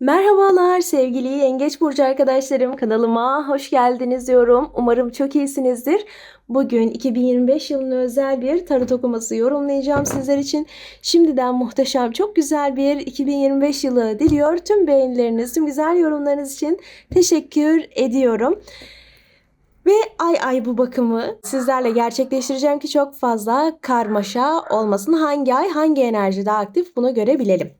Merhabalar sevgili Yengeç Burcu arkadaşlarım kanalıma hoş geldiniz diyorum. Umarım çok iyisinizdir. Bugün 2025 yılına özel bir tarot okuması yorumlayacağım sizler için. Şimdiden muhteşem çok güzel bir 2025 yılı diliyor. Tüm beğenileriniz, tüm güzel yorumlarınız için teşekkür ediyorum. Ve ay ay bu bakımı sizlerle gerçekleştireceğim ki çok fazla karmaşa olmasın. Hangi ay hangi enerjide aktif bunu görebilelim.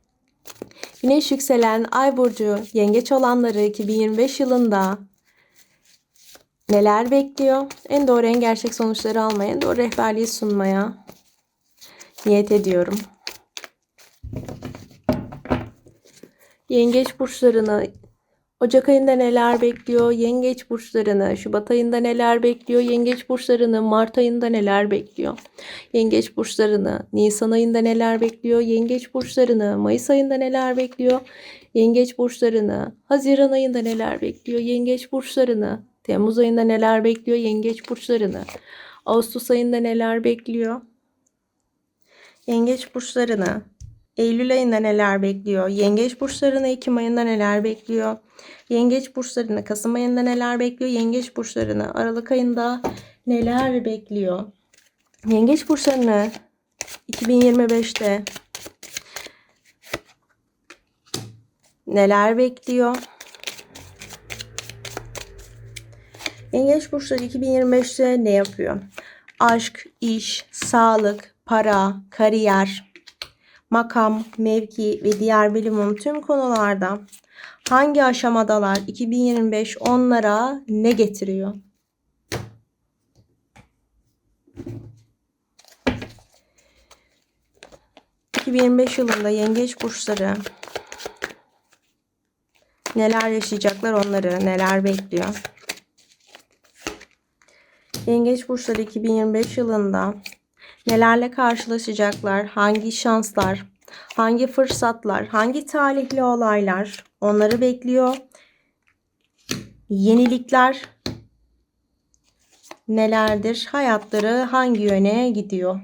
Güneş yükselen Ay burcu yengeç olanları 2025 yılında neler bekliyor? En doğru en gerçek sonuçları almaya, en doğru rehberliği sunmaya niyet ediyorum. Yengeç burçlarını Ocak ayında neler bekliyor? Yengeç burçlarını Şubat ayında neler bekliyor? Yengeç burçlarını Mart ayında neler bekliyor? Yengeç burçlarını Nisan ayında neler bekliyor? Yengeç burçlarını Mayıs ayında neler bekliyor? Yengeç burçlarını Haziran ayında neler bekliyor? Yengeç burçlarını Temmuz ayında neler bekliyor? Yengeç burçlarını Ağustos ayında neler bekliyor? Yengeç burçlarını Eylül ayında neler bekliyor? Yengeç burçlarını Ekim ayında neler bekliyor? Yengeç burçlarını Kasım ayında neler bekliyor? Yengeç burçlarını Aralık ayında neler bekliyor? Yengeç burçlarını 2025'te neler bekliyor? Yengeç burçları 2025'te ne yapıyor? Aşk, iş, sağlık, para, kariyer, makam, mevki ve diğer bilimum tüm konularda hangi aşamadalar 2025 onlara ne getiriyor? ...2025 yılında yengeç burçları... ...neler yaşayacaklar onları, neler bekliyor? Yengeç burçları 2025 yılında... ...nelerle karşılaşacaklar, hangi şanslar, hangi fırsatlar, hangi talihli olaylar onları bekliyor. Yenilikler nelerdir? Hayatları hangi yöne gidiyor?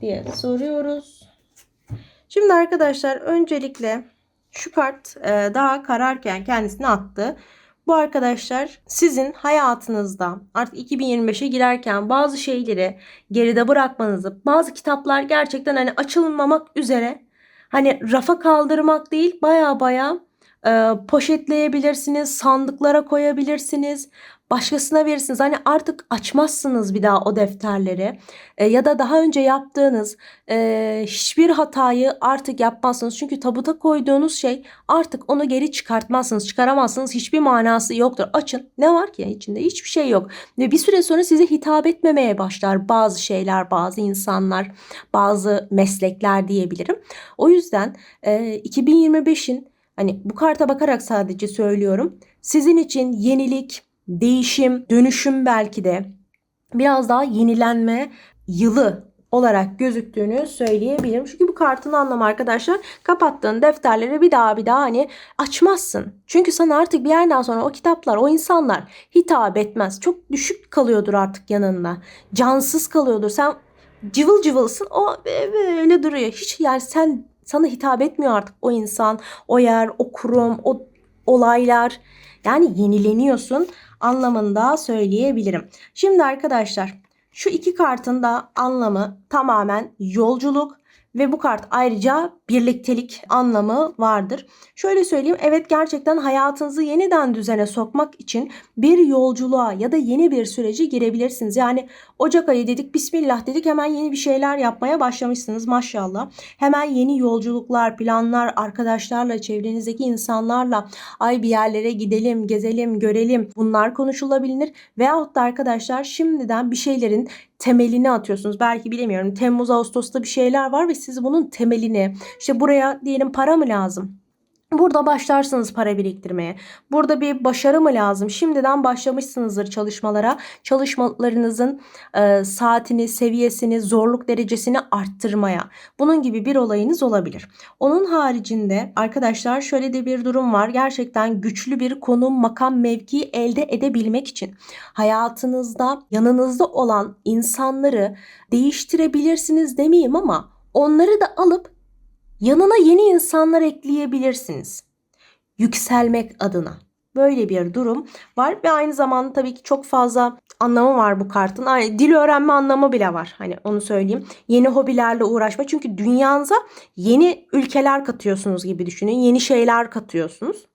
diye soruyoruz. Şimdi arkadaşlar öncelikle şu kart e, daha kararken kendisini attı. Bu arkadaşlar sizin hayatınızda artık 2025'e girerken bazı şeyleri geride bırakmanızı, bazı kitaplar gerçekten hani açılmamak üzere hani rafa kaldırmak değil baya baya e, poşetleyebilirsiniz, sandıklara koyabilirsiniz, başkasına verirsiniz. Hani artık açmazsınız bir daha o defterleri e, ya da daha önce yaptığınız e, hiçbir hatayı artık yapmazsınız. Çünkü tabuta koyduğunuz şey artık onu geri çıkartmazsınız, çıkaramazsınız. Hiçbir manası yoktur. Açın. Ne var ki içinde? Hiçbir şey yok. Ve bir süre sonra size hitap etmemeye başlar bazı şeyler, bazı insanlar, bazı meslekler diyebilirim. O yüzden e, 2025'in Hani bu karta bakarak sadece söylüyorum. Sizin için yenilik, değişim, dönüşüm belki de biraz daha yenilenme yılı olarak gözüktüğünü söyleyebilirim. Çünkü bu kartın anlamı arkadaşlar kapattığın defterleri bir daha bir daha hani açmazsın. Çünkü sana artık bir yerden sonra o kitaplar, o insanlar hitap etmez. Çok düşük kalıyordur artık yanında. Cansız kalıyordur. Sen cıvıl cıvılsın o böyle duruyor. Hiç yani sen sana hitap etmiyor artık o insan, o yer, o kurum, o olaylar. Yani yenileniyorsun anlamında söyleyebilirim. Şimdi arkadaşlar şu iki kartın da anlamı tamamen yolculuk ve bu kart ayrıca birliktelik anlamı vardır. Şöyle söyleyeyim evet gerçekten hayatınızı yeniden düzene sokmak için bir yolculuğa ya da yeni bir sürece girebilirsiniz. Yani Ocak ayı dedik bismillah dedik hemen yeni bir şeyler yapmaya başlamışsınız maşallah. Hemen yeni yolculuklar, planlar, arkadaşlarla, çevrenizdeki insanlarla ay bir yerlere gidelim, gezelim, görelim bunlar konuşulabilir. Veyahut da arkadaşlar şimdiden bir şeylerin temelini atıyorsunuz. Belki bilemiyorum Temmuz Ağustos'ta bir şeyler var ve siz bunun temelini işte buraya diyelim para mı lazım? Burada başlarsınız para biriktirmeye. Burada bir başarı mı lazım? Şimdiden başlamışsınızdır çalışmalara. Çalışmalarınızın e, saatini, seviyesini, zorluk derecesini arttırmaya. Bunun gibi bir olayınız olabilir. Onun haricinde arkadaşlar şöyle de bir durum var. Gerçekten güçlü bir konum, makam, mevki elde edebilmek için hayatınızda yanınızda olan insanları değiştirebilirsiniz demeyeyim ama onları da alıp yanına yeni insanlar ekleyebilirsiniz. yükselmek adına. Böyle bir durum var ve aynı zamanda tabii ki çok fazla anlamı var bu kartın. Ay, dil öğrenme anlamı bile var. Hani onu söyleyeyim. Yeni hobilerle uğraşma. Çünkü dünyanıza yeni ülkeler katıyorsunuz gibi düşünün. Yeni şeyler katıyorsunuz.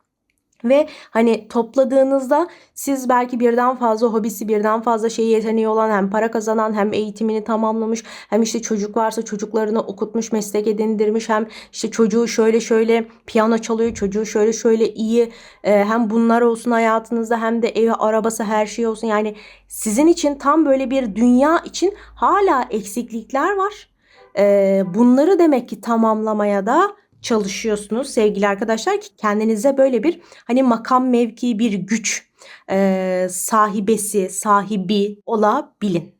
Ve hani topladığınızda siz belki birden fazla hobisi, birden fazla şey yeteneği olan hem para kazanan hem eğitimini tamamlamış hem işte çocuk varsa çocuklarını okutmuş, meslek edindirmiş hem işte çocuğu şöyle şöyle piyano çalıyor, çocuğu şöyle şöyle iyi e, hem bunlar olsun hayatınızda hem de evi, arabası her şey olsun. Yani sizin için tam böyle bir dünya için hala eksiklikler var. E, bunları demek ki tamamlamaya da çalışıyorsunuz sevgili arkadaşlar ki kendinize böyle bir hani makam mevki bir güç e, sahibesi sahibi olabilin.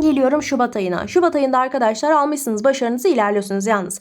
Geliyorum Şubat ayına. Şubat ayında arkadaşlar almışsınız başarınızı ilerliyorsunuz yalnız.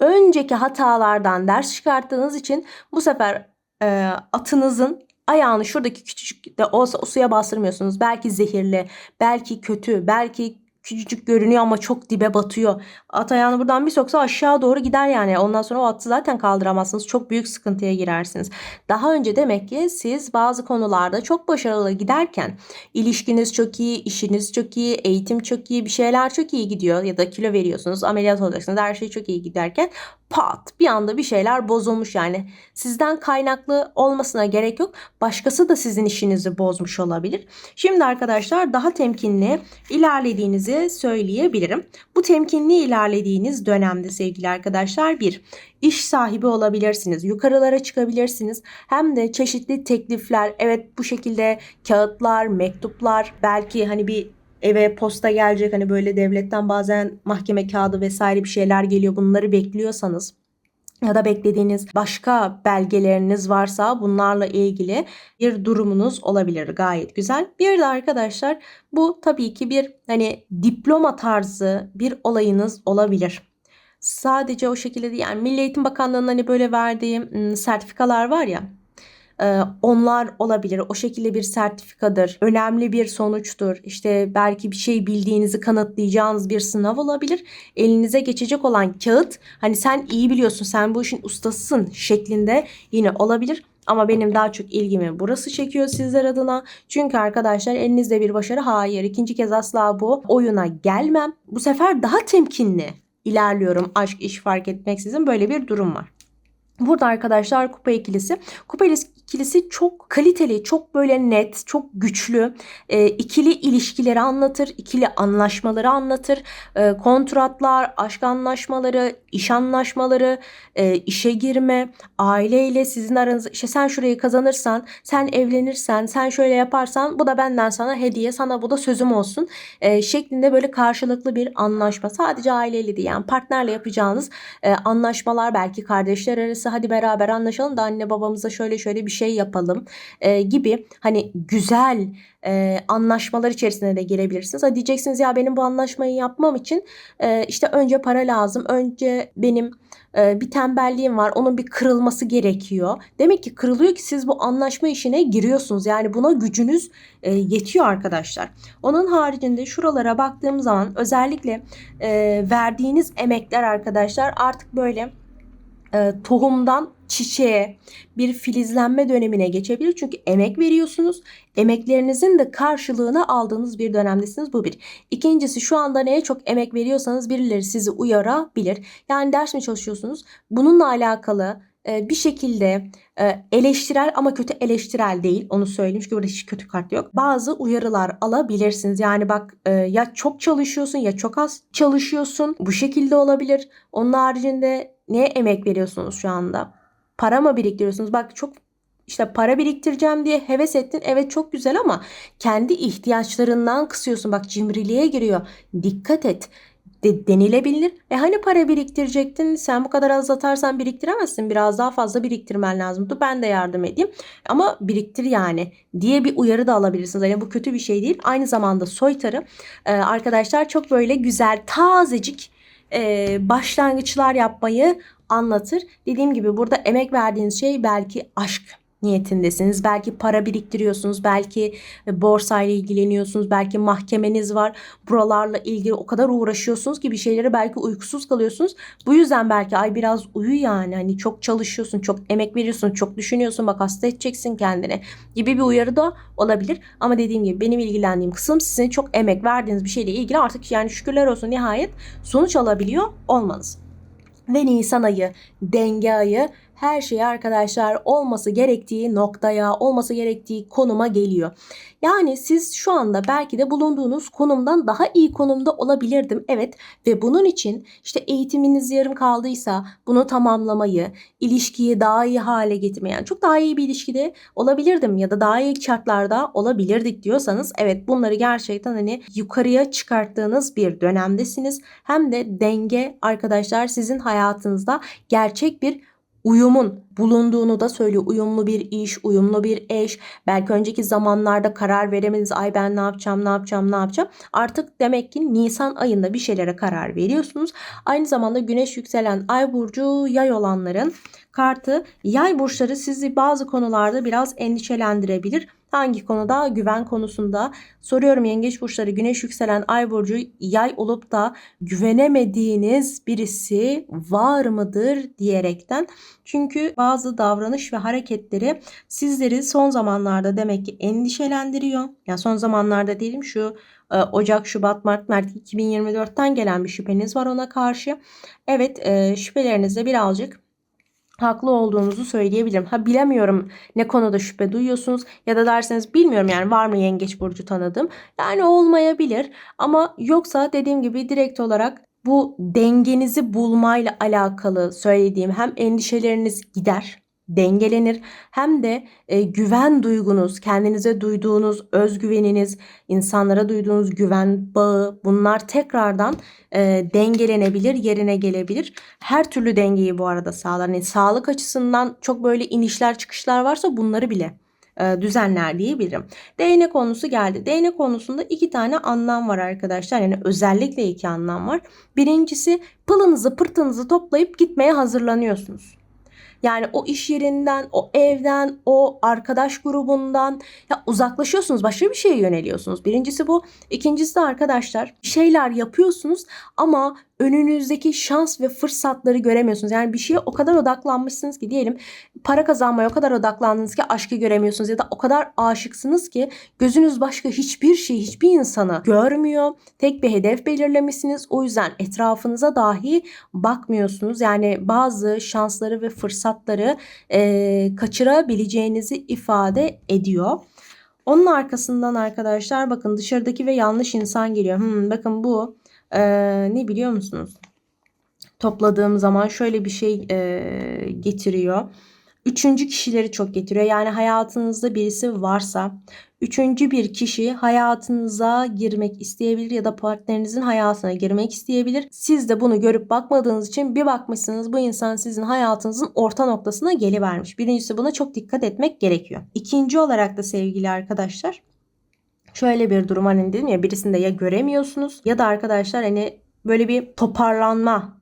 Önceki hatalardan ders çıkarttığınız için bu sefer e, atınızın ayağını şuradaki küçücük de olsa o suya bastırmıyorsunuz. Belki zehirli, belki kötü, belki küçücük görünüyor ama çok dibe batıyor. At ayağını buradan bir soksa aşağı doğru gider yani. Ondan sonra o atı zaten kaldıramazsınız. Çok büyük sıkıntıya girersiniz. Daha önce demek ki siz bazı konularda çok başarılı giderken ilişkiniz çok iyi, işiniz çok iyi, eğitim çok iyi, bir şeyler çok iyi gidiyor ya da kilo veriyorsunuz, ameliyat olacaksınız. Her şey çok iyi giderken pat bir anda bir şeyler bozulmuş yani. Sizden kaynaklı olmasına gerek yok. Başkası da sizin işinizi bozmuş olabilir. Şimdi arkadaşlar daha temkinli ilerlediğinizi söyleyebilirim. Bu temkinli ilerlediğiniz dönemde sevgili arkadaşlar bir iş sahibi olabilirsiniz. Yukarılara çıkabilirsiniz. Hem de çeşitli teklifler, evet bu şekilde kağıtlar, mektuplar, belki hani bir eve posta gelecek hani böyle devletten bazen mahkeme kağıdı vesaire bir şeyler geliyor bunları bekliyorsanız ya da beklediğiniz başka belgeleriniz varsa bunlarla ilgili bir durumunuz olabilir gayet güzel. Bir de arkadaşlar bu tabii ki bir hani diploma tarzı bir olayınız olabilir. Sadece o şekilde değil yani Milli Eğitim Bakanlığı'nın hani böyle verdiği sertifikalar var ya onlar olabilir. O şekilde bir sertifikadır. Önemli bir sonuçtur. İşte belki bir şey bildiğinizi kanıtlayacağınız bir sınav olabilir. Elinize geçecek olan kağıt hani sen iyi biliyorsun sen bu işin ustasısın şeklinde yine olabilir. Ama benim daha çok ilgimi burası çekiyor sizler adına. Çünkü arkadaşlar elinizde bir başarı hayır. ikinci kez asla bu oyuna gelmem. Bu sefer daha temkinli ilerliyorum. Aşk iş fark etmeksizin böyle bir durum var. Burada arkadaşlar kupa ikilisi. Kupa ikilisi çok kaliteli, çok böyle net, çok güçlü. E, ikili ilişkileri anlatır, ikili anlaşmaları anlatır. E, kontratlar, aşk anlaşmaları, iş anlaşmaları, e, işe girme, aileyle sizin aranızda işte sen şurayı kazanırsan, sen evlenirsen, sen şöyle yaparsan bu da benden sana hediye, sana bu da sözüm olsun e, şeklinde böyle karşılıklı bir anlaşma. Sadece aileyle değil yani partnerle yapacağınız e, anlaşmalar belki kardeşler arası hadi beraber anlaşalım da anne babamıza şöyle şöyle bir şey yapalım e, gibi hani güzel e, anlaşmalar içerisine de girebilirsiniz. Ha diyeceksiniz ya benim bu anlaşmayı yapmam için e, işte önce para lazım. Önce benim e, bir tembelliğim var. Onun bir kırılması gerekiyor. Demek ki kırılıyor ki siz bu anlaşma işine giriyorsunuz. Yani buna gücünüz e, yetiyor arkadaşlar. Onun haricinde şuralara baktığım zaman özellikle e, verdiğiniz emekler arkadaşlar artık böyle e, tohumdan çiçeğe bir filizlenme dönemine geçebilir. Çünkü emek veriyorsunuz. Emeklerinizin de karşılığını aldığınız bir dönemdesiniz. Bu bir. İkincisi şu anda neye çok emek veriyorsanız birileri sizi uyarabilir. Yani ders mi çalışıyorsunuz? Bununla alakalı e, bir şekilde e, eleştirel ama kötü eleştirel değil onu söyleyeyim çünkü burada hiç kötü kart yok. Bazı uyarılar alabilirsiniz. Yani bak e, ya çok çalışıyorsun ya çok az çalışıyorsun. Bu şekilde olabilir. Onun haricinde neye emek veriyorsunuz şu anda? Para mı biriktiriyorsunuz? Bak çok işte para biriktireceğim diye heves ettin. Evet çok güzel ama kendi ihtiyaçlarından kısıyorsun. Bak cimriliğe giriyor. Dikkat et de denilebilir. E hani para biriktirecektin? Sen bu kadar az atarsan biriktiremezsin. Biraz daha fazla biriktirmen lazım. Dur ben de yardım edeyim. Ama biriktir yani diye bir uyarı da alabilirsiniz. Yani bu kötü bir şey değil. Aynı zamanda soytarı e, arkadaşlar çok böyle güzel tazecik e, başlangıçlar yapmayı anlatır. Dediğim gibi burada emek verdiğiniz şey belki aşk niyetindesiniz. Belki para biriktiriyorsunuz, belki e, borsayla ilgileniyorsunuz, belki mahkemeniz var. Buralarla ilgili o kadar uğraşıyorsunuz ki bir şeylere belki uykusuz kalıyorsunuz. Bu yüzden belki ay biraz uyu yani. Hani çok çalışıyorsun, çok emek veriyorsun, çok düşünüyorsun. Bak hasta edeceksin kendini gibi bir uyarı da olabilir. Ama dediğim gibi benim ilgilendiğim kısım sizin çok emek verdiğiniz bir şeyle ilgili artık yani şükürler olsun nihayet sonuç alabiliyor olmanız ve Nisan ayı, denge ayı her şey arkadaşlar olması gerektiği noktaya, olması gerektiği konuma geliyor. Yani siz şu anda belki de bulunduğunuz konumdan daha iyi konumda olabilirdim. Evet ve bunun için işte eğitiminiz yarım kaldıysa bunu tamamlamayı, ilişkiyi daha iyi hale getirmeyi, yani çok daha iyi bir ilişkide olabilirdim ya da daha iyi şartlarda olabilirdik diyorsanız evet bunları gerçekten hani yukarıya çıkarttığınız bir dönemdesiniz. Hem de denge arkadaşlar sizin hayatınızda gerçek bir uyumun bulunduğunu da söylüyor. Uyumlu bir iş, uyumlu bir eş. Belki önceki zamanlarda karar veremediniz. Ay ben ne yapacağım, ne yapacağım, ne yapacağım. Artık demek ki Nisan ayında bir şeylere karar veriyorsunuz. Aynı zamanda güneş yükselen ay burcu yay olanların kartı yay burçları sizi bazı konularda biraz endişelendirebilir. Hangi konuda? Güven konusunda. Soruyorum yengeç burçları güneş yükselen ay burcu yay olup da güvenemediğiniz birisi var mıdır diyerekten. Çünkü bazı davranış ve hareketleri sizleri son zamanlarda demek ki endişelendiriyor. Yani son zamanlarda diyelim şu e, Ocak, Şubat, Mart, Mart 2024'ten gelen bir şüpheniz var ona karşı. Evet e, şüphelerinizde birazcık haklı olduğunuzu söyleyebilirim. Ha bilemiyorum ne konuda şüphe duyuyorsunuz ya da derseniz bilmiyorum yani var mı yengeç burcu tanıdığım. Yani olmayabilir ama yoksa dediğim gibi direkt olarak bu dengenizi bulmayla alakalı söylediğim hem endişeleriniz gider dengelenir hem de e, güven duygunuz, kendinize duyduğunuz özgüveniniz, insanlara duyduğunuz güven bağı bunlar tekrardan e, dengelenebilir, yerine gelebilir. Her türlü dengeyi bu arada sağlar. Yani sağlık açısından çok böyle inişler çıkışlar varsa bunları bile e, düzenler diyebilirim. Değnek konusu geldi. Değnek konusunda iki tane anlam var arkadaşlar. Yani özellikle iki anlam var. Birincisi pılınızı pırtınızı toplayıp gitmeye hazırlanıyorsunuz. Yani o iş yerinden, o evden, o arkadaş grubundan ya uzaklaşıyorsunuz. Başka bir şeye yöneliyorsunuz. Birincisi bu. İkincisi de arkadaşlar şeyler yapıyorsunuz ama önünüzdeki şans ve fırsatları göremiyorsunuz. Yani bir şeye o kadar odaklanmışsınız ki diyelim para kazanmaya o kadar odaklandınız ki aşkı göremiyorsunuz ya da o kadar aşıksınız ki gözünüz başka hiçbir şey, hiçbir insanı görmüyor. Tek bir hedef belirlemişsiniz. O yüzden etrafınıza dahi bakmıyorsunuz. Yani bazı şansları ve fırsatları e, kaçırabileceğinizi ifade ediyor. Onun arkasından arkadaşlar bakın dışarıdaki ve yanlış insan geliyor. Hmm, bakın bu e, ne biliyor musunuz? Topladığım zaman şöyle bir şey e, getiriyor. Üçüncü kişileri çok getiriyor. Yani hayatınızda birisi varsa üçüncü bir kişi hayatınıza girmek isteyebilir ya da partnerinizin hayatına girmek isteyebilir. Siz de bunu görüp bakmadığınız için bir bakmışsınız bu insan sizin hayatınızın orta noktasına gelivermiş. Birincisi buna çok dikkat etmek gerekiyor. İkinci olarak da sevgili arkadaşlar şöyle bir durum hani dedim ya birisinde ya göremiyorsunuz ya da arkadaşlar hani böyle bir toparlanma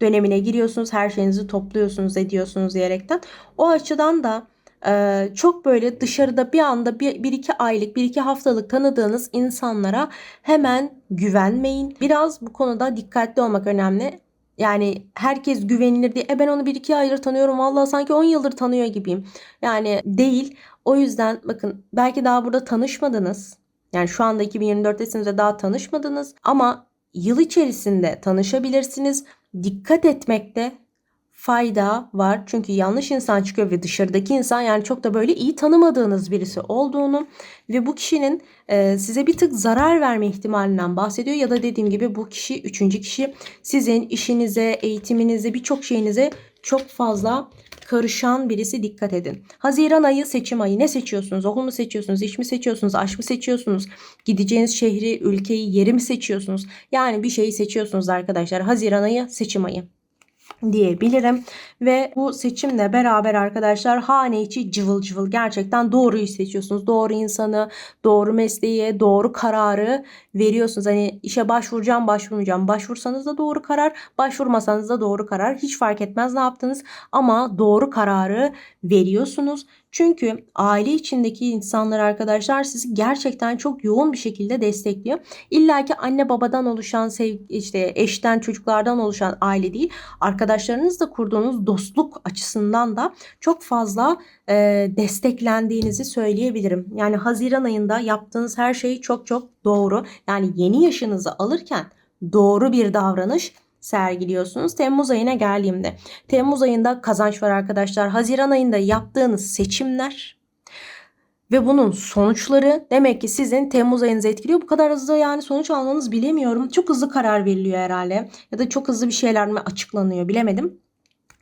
dönemine giriyorsunuz. Her şeyinizi topluyorsunuz, ediyorsunuz diyerekten. O açıdan da e, çok böyle dışarıda bir anda bir, bir iki aylık, bir iki haftalık tanıdığınız insanlara hemen güvenmeyin. Biraz bu konuda dikkatli olmak önemli. Yani herkes güvenilir diye. E ben onu bir iki aydır tanıyorum. Vallahi sanki 10 yıldır tanıyor gibiyim. Yani değil. O yüzden bakın belki daha burada tanışmadınız. Yani şu anda 2024'tesiniz ve daha tanışmadınız. Ama yıl içerisinde tanışabilirsiniz. Dikkat etmekte fayda var. Çünkü yanlış insan çıkıyor ve dışarıdaki insan yani çok da böyle iyi tanımadığınız birisi olduğunu ve bu kişinin e, size bir tık zarar verme ihtimalinden bahsediyor ya da dediğim gibi bu kişi üçüncü kişi sizin işinize, eğitiminize, birçok şeyinize çok fazla karışan birisi dikkat edin. Haziran ayı seçim ayı. Ne seçiyorsunuz? Okul mu seçiyorsunuz? İş mi seçiyorsunuz? Aşk mı seçiyorsunuz? Gideceğiniz şehri, ülkeyi, yeri mi seçiyorsunuz? Yani bir şeyi seçiyorsunuz arkadaşlar. Haziran ayı seçim ayı diyebilirim. Ve bu seçimle beraber arkadaşlar hane içi cıvıl cıvıl gerçekten doğruyu seçiyorsunuz. Doğru insanı, doğru mesleğe, doğru kararı veriyorsunuz. Hani işe başvuracağım, başvurmayacağım. Başvursanız da doğru karar, başvurmasanız da doğru karar. Hiç fark etmez ne yaptınız ama doğru kararı veriyorsunuz Çünkü aile içindeki insanlar arkadaşlar sizi gerçekten çok yoğun bir şekilde destekliyor. İlla ki anne babadan oluşan sev işte eşten çocuklardan oluşan aile değil. Arkadaşlarınızla kurduğunuz dostluk açısından da çok fazla e, desteklendiğinizi söyleyebilirim. Yani Haziran ayında yaptığınız her şey çok çok doğru. Yani yeni yaşınızı alırken doğru bir davranış sergiliyorsunuz. Temmuz ayına geldiğimde. Temmuz ayında kazanç var arkadaşlar. Haziran ayında yaptığınız seçimler ve bunun sonuçları demek ki sizin Temmuz ayınızı etkiliyor. Bu kadar hızlı yani sonuç almanız bilemiyorum. Çok hızlı karar veriliyor herhalde. Ya da çok hızlı bir şeyler mi açıklanıyor bilemedim.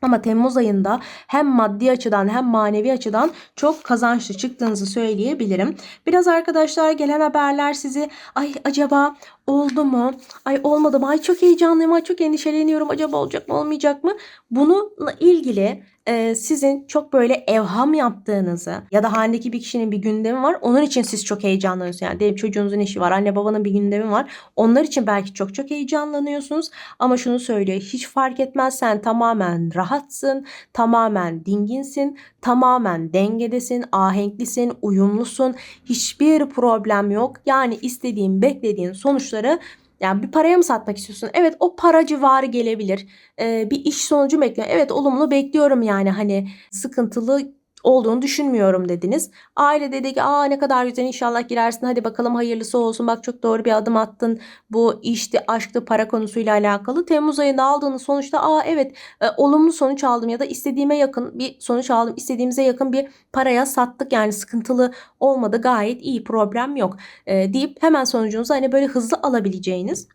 Ama Temmuz ayında hem maddi açıdan hem manevi açıdan çok kazançlı çıktığınızı söyleyebilirim. Biraz arkadaşlar gelen haberler sizi ay acaba oldu mu? Ay olmadı mı? Ay çok heyecanlıyım. Ay çok endişeleniyorum. Acaba olacak mı olmayacak mı? Bununla ilgili e, sizin çok böyle evham yaptığınızı ya da halindeki bir kişinin bir gündemi var. Onun için siz çok heyecanlanıyorsunuz. Yani diyelim çocuğunuzun işi var. Anne babanın bir gündemi var. Onlar için belki çok çok heyecanlanıyorsunuz. Ama şunu söylüyor. Hiç fark etmez sen tamamen rahatsın. Tamamen dinginsin. Tamamen dengedesin. Ahenklisin. Uyumlusun. Hiçbir problem yok. Yani istediğin beklediğin sonuçları yani bir paraya mı satmak istiyorsun? Evet o para civarı gelebilir. Ee, bir iş sonucu bekliyorum. Evet olumlu bekliyorum yani hani sıkıntılı olduğunu düşünmüyorum dediniz. Aile dedi ki aa ne kadar güzel inşallah girersin hadi bakalım hayırlısı olsun bak çok doğru bir adım attın bu işti aşktı para konusuyla alakalı. Temmuz ayında aldığınız sonuçta aa evet e, olumlu sonuç aldım ya da istediğime yakın bir sonuç aldım istediğimize yakın bir paraya sattık yani sıkıntılı olmadı gayet iyi problem yok e, deyip hemen sonucunuzu hani böyle hızlı alabileceğiniz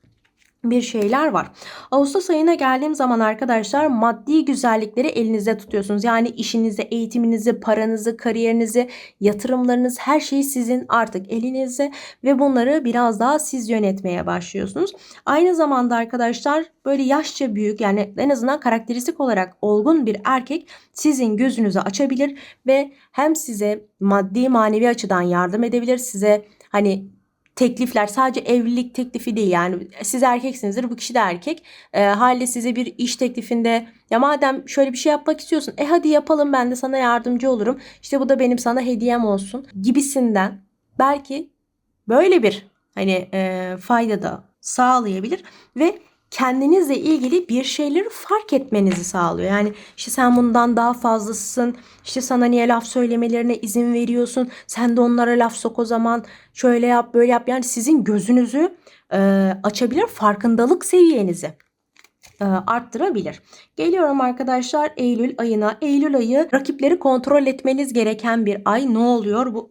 bir şeyler var. Ağustos ayına geldiğim zaman arkadaşlar maddi güzellikleri elinizde tutuyorsunuz. Yani işinizi, eğitiminizi, paranızı, kariyerinizi, yatırımlarınız her şey sizin artık elinizde ve bunları biraz daha siz yönetmeye başlıyorsunuz. Aynı zamanda arkadaşlar böyle yaşça büyük yani en azından karakteristik olarak olgun bir erkek sizin gözünüzü açabilir ve hem size maddi manevi açıdan yardım edebilir. Size hani teklifler sadece evlilik teklifi değil. Yani siz erkeksinizdir bu kişi de erkek. E, haliyle size bir iş teklifinde ya madem şöyle bir şey yapmak istiyorsun e hadi yapalım ben de sana yardımcı olurum. İşte bu da benim sana hediyem olsun. gibisinden belki böyle bir hani e, fayda da sağlayabilir. Ve kendinizle ilgili bir şeyleri fark etmenizi sağlıyor. Yani işte sen bundan daha fazlasısın. İşte sana niye laf söylemelerine izin veriyorsun? Sen de onlara laf sok o zaman. Şöyle yap, böyle yap. Yani sizin gözünüzü e, açabilir, farkındalık seviyenizi e, arttırabilir. Geliyorum arkadaşlar Eylül ayına. Eylül ayı rakipleri kontrol etmeniz gereken bir ay. Ne oluyor bu?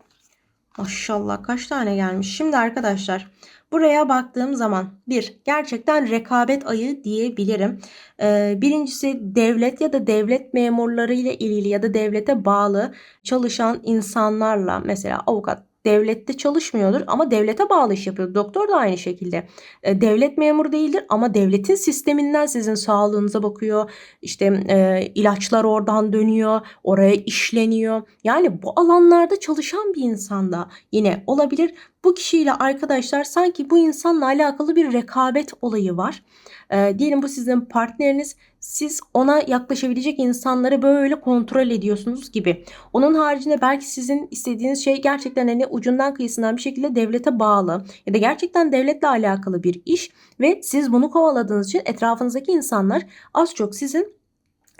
Maşallah kaç tane gelmiş. Şimdi arkadaşlar Buraya baktığım zaman bir gerçekten rekabet ayı diyebilirim. Ee, birincisi devlet ya da devlet memurları ile ilgili ya da devlete bağlı çalışan insanlarla mesela avukat devlette çalışmıyordur ama devlete bağlı iş yapıyor. Doktor da aynı şekilde. E, devlet memuru değildir ama devletin sisteminden sizin sağlığınıza bakıyor. İşte e, ilaçlar oradan dönüyor, oraya işleniyor. Yani bu alanlarda çalışan bir insan da yine olabilir. Bu kişiyle arkadaşlar sanki bu insanla alakalı bir rekabet olayı var. E, diyelim bu sizin partneriniz siz ona yaklaşabilecek insanları böyle kontrol ediyorsunuz gibi. Onun haricinde belki sizin istediğiniz şey gerçekten hani ucundan kıyısından bir şekilde devlete bağlı ya da gerçekten devletle alakalı bir iş ve siz bunu kovaladığınız için etrafınızdaki insanlar az çok sizin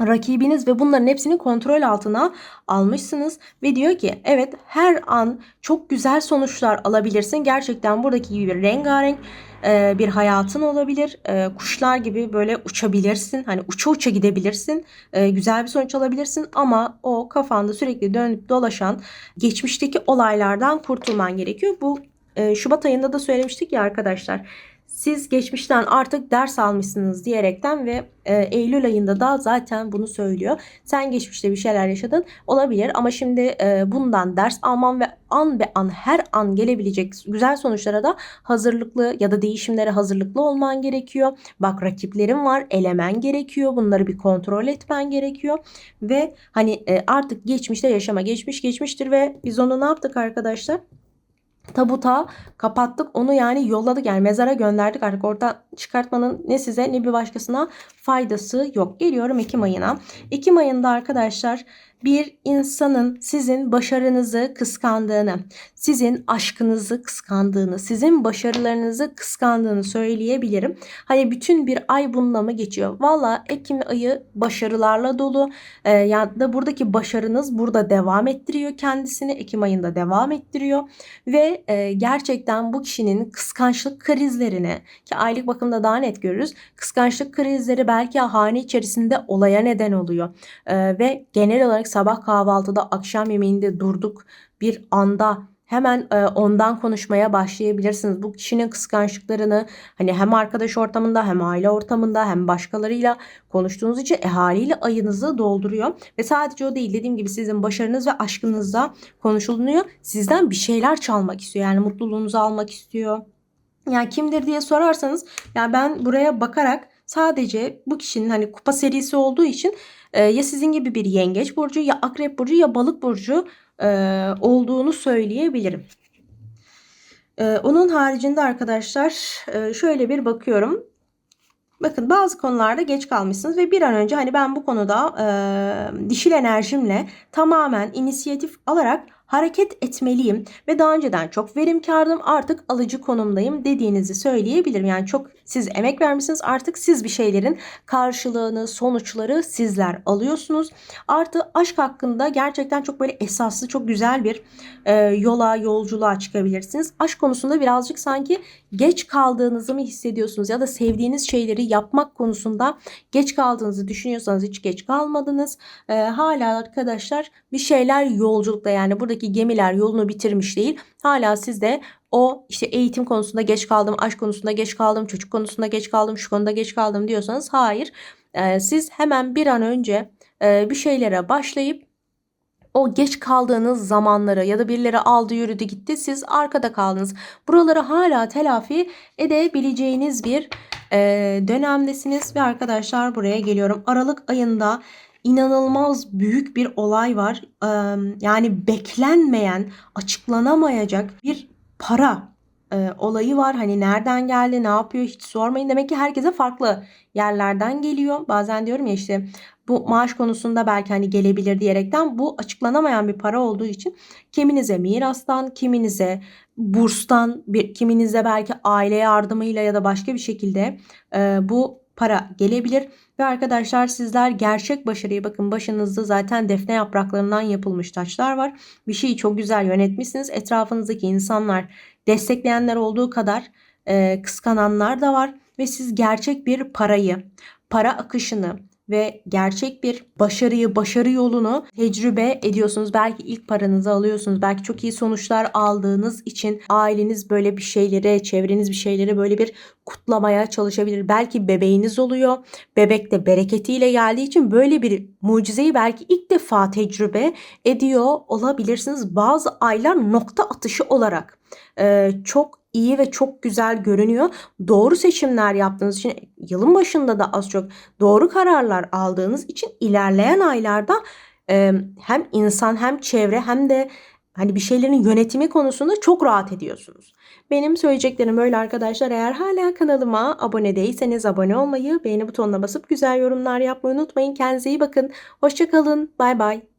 rakibiniz ve bunların hepsini kontrol altına almışsınız ve diyor ki evet her an çok güzel sonuçlar alabilirsin. Gerçekten buradaki gibi bir rengarenk e, bir hayatın olabilir. E, kuşlar gibi böyle uçabilirsin. Hani uça uça gidebilirsin. E, güzel bir sonuç alabilirsin ama o kafanda sürekli dönüp dolaşan geçmişteki olaylardan kurtulman gerekiyor. Bu Şubat ayında da söylemiştik ya arkadaşlar siz geçmişten artık ders almışsınız diyerekten ve e, Eylül ayında da zaten bunu söylüyor. Sen geçmişte bir şeyler yaşadın olabilir ama şimdi e, bundan ders alman ve an be an her an gelebilecek güzel sonuçlara da hazırlıklı ya da değişimlere hazırlıklı olman gerekiyor. Bak rakiplerin var elemen gerekiyor bunları bir kontrol etmen gerekiyor ve hani e, artık geçmişte yaşama geçmiş geçmiştir ve biz onu ne yaptık arkadaşlar? Tabuta kapattık onu yani yolladık yani mezara gönderdik artık orada çıkartmanın ne size ne bir başkasına faydası yok. Geliyorum Ekim ayına. Ekim ayında arkadaşlar bir insanın sizin başarınızı kıskandığını, sizin aşkınızı kıskandığını, sizin başarılarınızı kıskandığını söyleyebilirim. Hani bütün bir ay bununla mı geçiyor? Valla Ekim ayı başarılarla dolu. Ee, ya da buradaki başarınız burada devam ettiriyor kendisini. Ekim ayında devam ettiriyor. Ve e, gerçekten bu kişinin kıskançlık krizlerini ki aylık bakımda daha net görürüz. Kıskançlık krizleri belki hane içerisinde olaya neden oluyor. Ee, ve genel olarak sabah kahvaltıda, akşam yemeğinde durduk bir anda hemen e, ondan konuşmaya başlayabilirsiniz. Bu kişinin kıskançlıklarını hani hem arkadaş ortamında hem aile ortamında hem başkalarıyla konuştuğunuz için e, haliyle ayınızı dolduruyor. Ve sadece o değil dediğim gibi sizin başarınız ve aşkınızda konuşulunuyor. Sizden bir şeyler çalmak istiyor. Yani mutluluğunuzu almak istiyor. Yani kimdir diye sorarsanız yani ben buraya bakarak sadece bu kişinin hani kupa serisi olduğu için e, ya sizin gibi bir yengeç burcu ya akrep burcu ya balık burcu e, olduğunu söyleyebilirim. E, onun haricinde arkadaşlar e, şöyle bir bakıyorum. Bakın bazı konularda geç kalmışsınız ve bir an önce hani ben bu konuda e, dişil enerjimle tamamen inisiyatif alarak hareket etmeliyim ve daha önceden çok verimkardım artık alıcı konumdayım dediğinizi söyleyebilirim. Yani çok siz emek vermişsiniz artık siz bir şeylerin karşılığını sonuçları sizler alıyorsunuz. Artı aşk hakkında gerçekten çok böyle esaslı çok güzel bir e, yola yolculuğa çıkabilirsiniz. Aşk konusunda birazcık sanki geç kaldığınızı mı hissediyorsunuz ya da sevdiğiniz şeyleri yapmak konusunda geç kaldığınızı düşünüyorsanız hiç geç kalmadınız. E, hala arkadaşlar bir şeyler yolculukta yani buradaki gemiler yolunu bitirmiş değil. Hala sizde o işte eğitim konusunda geç kaldım, aşk konusunda geç kaldım, çocuk konusunda geç kaldım, şu konuda geç kaldım diyorsanız hayır. Siz hemen bir an önce bir şeylere başlayıp o geç kaldığınız zamanları ya da birileri aldı yürüdü gitti siz arkada kaldınız. Buraları hala telafi edebileceğiniz bir dönemdesiniz ve arkadaşlar buraya geliyorum. Aralık ayında inanılmaz büyük bir olay var. Yani beklenmeyen, açıklanamayacak bir para e, olayı var. Hani nereden geldi, ne yapıyor hiç sormayın. Demek ki herkese farklı yerlerden geliyor. Bazen diyorum ya işte bu maaş konusunda belki hani gelebilir diyerekten bu açıklanamayan bir para olduğu için kiminize mirastan, kiminize burstan, bir, kiminize belki aile yardımıyla ya da başka bir şekilde e, bu para gelebilir. Ve arkadaşlar sizler gerçek başarıyı bakın başınızda zaten defne yapraklarından yapılmış taçlar var. Bir şeyi çok güzel yönetmişsiniz. Etrafınızdaki insanlar destekleyenler olduğu kadar e, kıskananlar da var. Ve siz gerçek bir parayı, para akışını, ve gerçek bir başarıyı, başarı yolunu tecrübe ediyorsunuz. Belki ilk paranızı alıyorsunuz. Belki çok iyi sonuçlar aldığınız için aileniz böyle bir şeylere, çevreniz bir şeylere böyle bir kutlamaya çalışabilir. Belki bebeğiniz oluyor. Bebek de bereketiyle geldiği için böyle bir mucizeyi belki ilk defa tecrübe ediyor olabilirsiniz. Bazı aylar nokta atışı olarak çok iyi ve çok güzel görünüyor. Doğru seçimler yaptığınız için yılın başında da az çok doğru kararlar aldığınız için ilerleyen aylarda e, hem insan hem çevre hem de hani bir şeylerin yönetimi konusunda çok rahat ediyorsunuz. Benim söyleyeceklerim böyle arkadaşlar. Eğer hala kanalıma abone değilseniz abone olmayı, beğeni butonuna basıp güzel yorumlar yapmayı unutmayın. Kendinize iyi bakın. Hoşçakalın. Bay bay.